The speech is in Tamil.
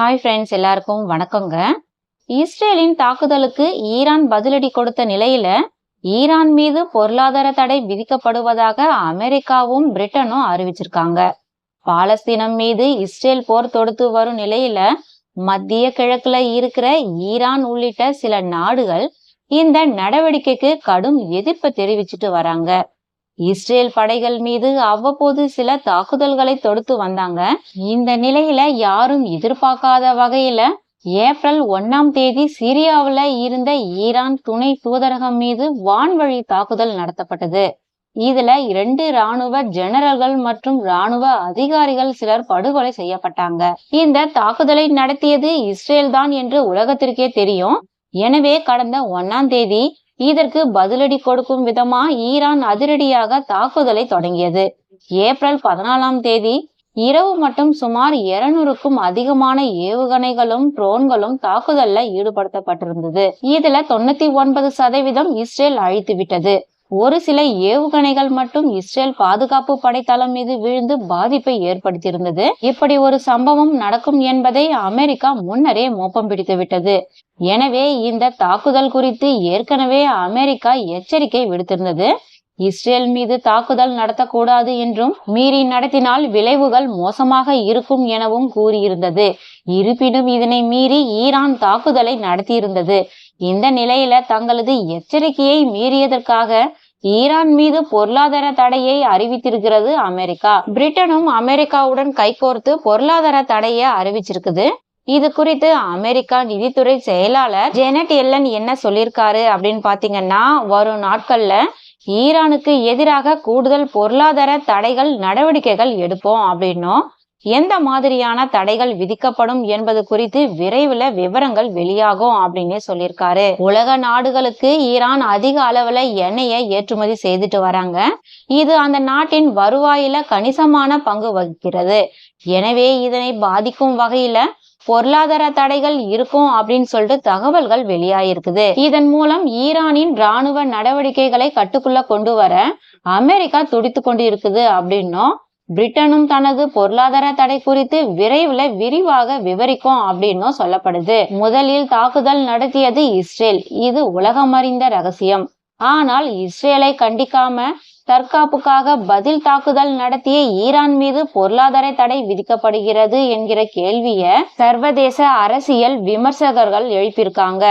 ஹாய் ஃப்ரெண்ட்ஸ் எல்லாருக்கும் வணக்கங்க. இஸ்ரேலின் தாக்குதலுக்கு ஈரான் பதிலடி கொடுத்த நிலையில ஈரான் மீது பொருளாதார தடை விதிக்கப்படுவதாக அமெரிக்காவும் பிரிட்டனும் அறிவிச்சிருக்காங்க. பாலஸ்தீனம் மீது இஸ்ரேல் போர் தொடுத்து வரும் நிலையில மத்திய கிழக்குல இருக்கிற ஈரான் உள்ளிட்ட சில நாடுகள் இந்த நடவடிக்கைக்கு கடும் எதிர்ப்பு தெரிவிச்சிட்டு வராங்க. இஸ்ரேல் படைகள் மீது அவ்வப்போது சில தாக்குதல்களை தொடுத்து வந்தாங்க. இந்த நிலையில யாரும் எதிர்பார்க்காத வகையில ஏப்ரல் ஒன்னாம் தேதி சிரியாவுல இருந்த ஈரான் துணை தூதரகம் மீது வான்வழி தாக்குதல் நடத்தப்பட்டது. இதுல இரண்டு ராணுவ ஜெனரல்கள் மற்றும் ராணுவ அதிகாரிகள் சிலர் படுகொலை செய்யப்பட்டாங்க. இந்த தாக்குதலை நடத்தியது இஸ்ரேல் தான் என்று உலகத்திற்கே தெரியும். எனவே கடந்த ஒன்னாம் தேதி இதற்கு பதிலடி கொடுக்கும் விதமா ஈரான் அதிரடியாக தாக்குதலை தொடங்கியது. ஏப்ரல் பதினாலாம் தேதி இரவு மட்டும் சுமார் இருநூறுக்கும் அதிகமான ஏவுகணைகளும் ட்ரோன்களும் தாக்குதல்ல ஈடுபடுத்தப்பட்டிருந்தது. இதுல தொண்ணூத்தி ஒன்பது சதவீதம் இஸ்ரேல் அழித்து விட்டது ஒரு சில ஏவுகணைகள் மட்டும் இஸ்ரேல் பாதுகாப்பு படைத்தளம் மீது விழுந்து பாதிப்பை ஏற்படுத்தியிருந்தது. இப்படி ஒரு சம்பவம் நடக்கும் என்பதை அமெரிக்கா முன்னரே மோப்பம் பிடித்துவிட்டது எனவே இந்த தாக்குதல் குறித்து ஏற்கனவே அமெரிக்கா எச்சரிக்கை விடுத்திருந்தது. இஸ்ரேல் மீது தாக்குதல் நடத்தக்கூடாது என்றும் மீறி நடத்தினால் விளைவுகள் மோசமாக இருக்கும் எனவும் கூறியிருந்தது. இருப்பினும் இதனை மீறி ஈரான் தாக்குதலை நடத்தியிருந்தது. இந்த நிலையில தங்களது எச்சரிக்கையை மீறியதற்காக ஈரான் மீது பொருளாதார தடையை அறிவித்திருக்கிறது அமெரிக்கா. பிரிட்டனும் அமெரிக்காவுடன் கைகோர்த்து பொருளாதார தடையை அறிவிச்சிருக்குது. இது குறித்து அமெரிக்கா நிதித்துறை செயலாளர் ஜெனட் எல்லன் என்ன சொல்லியிருக்காரு அப்படின்னு பாத்தீங்கன்னா வரும் நாட்கள்ல ஈரானுக்கு எதிராக கூடுதல் பொருளாதார தடைகள் நடவடிக்கைகள் எடுப்போம் அப்படின்னும் எந்த மாதிரியான தடைகள் விதிக்கப்படும் என்பது குறித்து விரைவில் விவரங்கள் வெளியாகும் அப்படின்னு சொல்லியிருக்காரு. உலக நாடுகளுக்கு ஈரான் அதிக அளவுல எண்ணெயை ஏற்றுமதி செய்துட்டு வராங்க. இது அந்த நாட்டின் வருவாயில கணிசமான பங்கு வகிக்கிறது. எனவே இதனை பாதிக்கும் வகையில பொருளாதார தடைகள் இருக்கும் அப்படின்னு சொல்லிட்டு தகவல்கள் வெளியாயிருக்குது இதன் மூலம் ஈரானின் ராணுவ நடவடிக்கைகளை கட்டுக்குள்ள கொண்டு வர அமெரிக்கா துடித்து கொண்டு இருக்குது அப்படின்னும் பிரிட்டனும் தனது பொருளாதார தடை குறித்து விரைவில் விரிவாக விவரிக்கும் அப்படின்னும் சொல்லப்படுது. முதலில் தாக்குதல் நடத்தியது இஸ்ரேல். இது உலகம் அறிந்த ரகசியம். ஆனால் இஸ்ரேலை கண்டிக்காம தற்காப்புக்காக பதில் தாக்குதல் நடத்திய ஈரான் மீது பொருளாதார தடை விதிக்கப்படுகிறது என்கிற கேள்விய சர்வதேச அரசியல் விமர்சகர்கள் எழுப்பியிருக்காங்க.